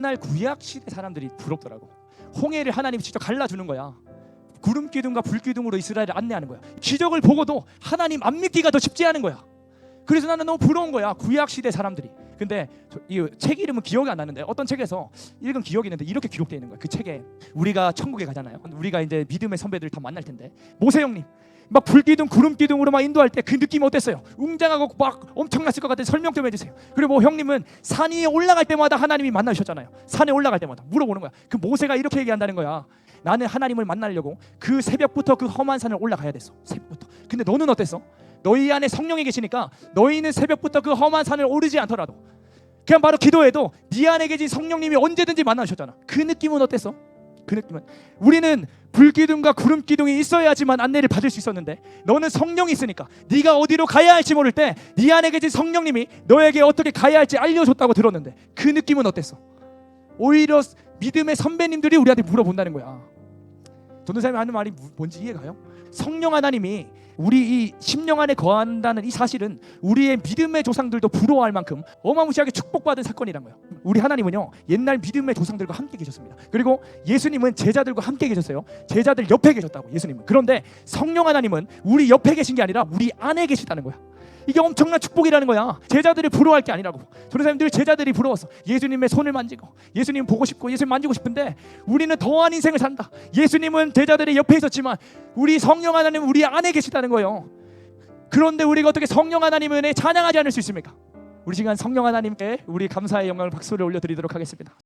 옛날 구약 시대 사람들이 부럽더라고. 홍해를 하나님이 직접 갈라주는 거야. 구름 기둥과 불 기둥으로 이스라엘을 안내하는 거야. 기적을 보고도 하나님 안 믿기가 더 쉽지 않은 거야. 그래서 나는 너무 부러운 거야. 구약 시대 사람들이. 근데 저- 이책 이름은 기억이 안 나는데 어떤 책에서 읽은 기억이 있는데 이렇게 기록되어 있는 거야. 그 책에 우리가 천국에 가잖아요. 우리가 이제 믿음의 선배들 다 만날 텐데 모세 형님 막 불기둥 구름기둥으로 막 인도할 때 그 느낌 어땠어요? 웅장하고 막 엄청났을 것 같아 설명 좀 해주세요. 그리고 뭐 형님은 산 위에 올라갈 때마다 하나님이 만나셨잖아요. 산에 올라갈 때마다 물어보는 거야. 그 모세가 이렇게 얘기한다는 거야. 나는 하나님을 만나려고 그 새벽부터 그 험한 산을 올라가야 됐어. 새벽부터. 근데 너는 어땠어? 너희 안에 성령이 계시니까 너희는 새벽부터 그 험한 산을 오르지 않더라도 그냥 바로 기도해도 네 안에 계신 성령님이 언제든지 만나셨잖아. 그 느낌은 어땠어? 그 느낌은 우리는 불기둥과 구름 기둥이 있어야지만 안내를 받을 수 있었는데 너는 성령이 있으니까 네가 어디로 가야 할지 모를 때 네 안에 계신 성령님이 너에게 어떻게 가야 할지 알려줬다고 들었는데 그 느낌은 어땠어? 오히려 믿음의 선배님들이 우리한테 물어본다는 거야. 전도사님이 하는 말이 무- 뭔지 이해가요? 성령 하나님이 우리 이 심령 안에 거한다는 이 사실은 우리의 믿음의 조상들도 부러워할 만큼 어마무시하게 축복받은 사건이란 거예요. 우리 하나님은요 옛날 믿음의 조상들과 함께 계셨습니다. 그리고 예수님은 제자들과 함께 계셨어요. 제자들 옆에 계셨다고 예수님은. 그런데 성령 하나님은 우리 옆에 계신 게 아니라 우리 안에 계시다는 거야. 이게 엄청난 축복이라는 거야. 제자들이 부러워할 게 아니라고. 전도사님들 제자들이 부러웠어. 예수님의 손을 만지고 예수님 보고 싶고 예수님 만지고 싶은데 우리는 더한 인생을 산다. 예수님은 제자들의 옆에 있었지만 우리 성령 하나님은 우리 안에 계시다는 거예요. 그런데 우리가 어떻게 성령 하나님의 은혜 찬양하지 않을 수 있습니까? 우리 시간 성령 하나님께 우리 감사의 영광을 박수를 올려드리도록 하겠습니다.